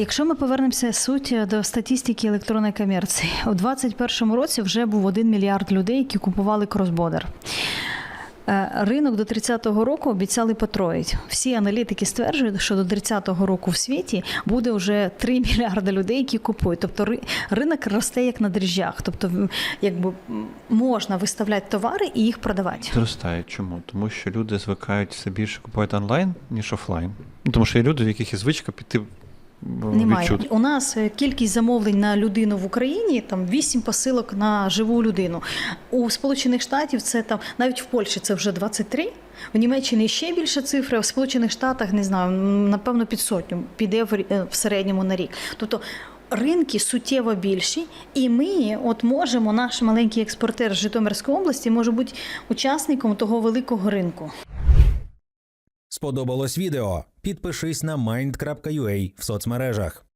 Якщо ми повернемося суть до статистики електронної комерції, у 2021 році вже був 1 мільярд людей, які купували кросбодер. Е, Ринок до 30-го року обіцяли потроїть. Всі аналітики стверджують, що до 30-го року в світі буде вже 3 мільярди людей, які купують. Тобто ринок росте як на дріжджах. Тобто, якби можна виставляти товари і їх продавати. Зростає. Чому? Тому що люди звикають все більше купувати онлайн, ніж офлайн. Ну, Тому що є люди, в яких є звичка піти Немає. відчут. У нас е, кількість замовлень на людину в Україні там 8 посилок на живу людину. У Сполучених Штатів це там навіть в Польщі це вже 23, в Німеччині ще більше цифри, а в Сполучених Штатах не знаю, напевно під сотню піде в, е, в середньому на рік. Тобто ринки суттєво більші, і ми от можемо, наш маленький експортер з Житомирської області може бути учасником того великого ринку. Сподобалось відео? Підпишись на mind.ua в соцмережах.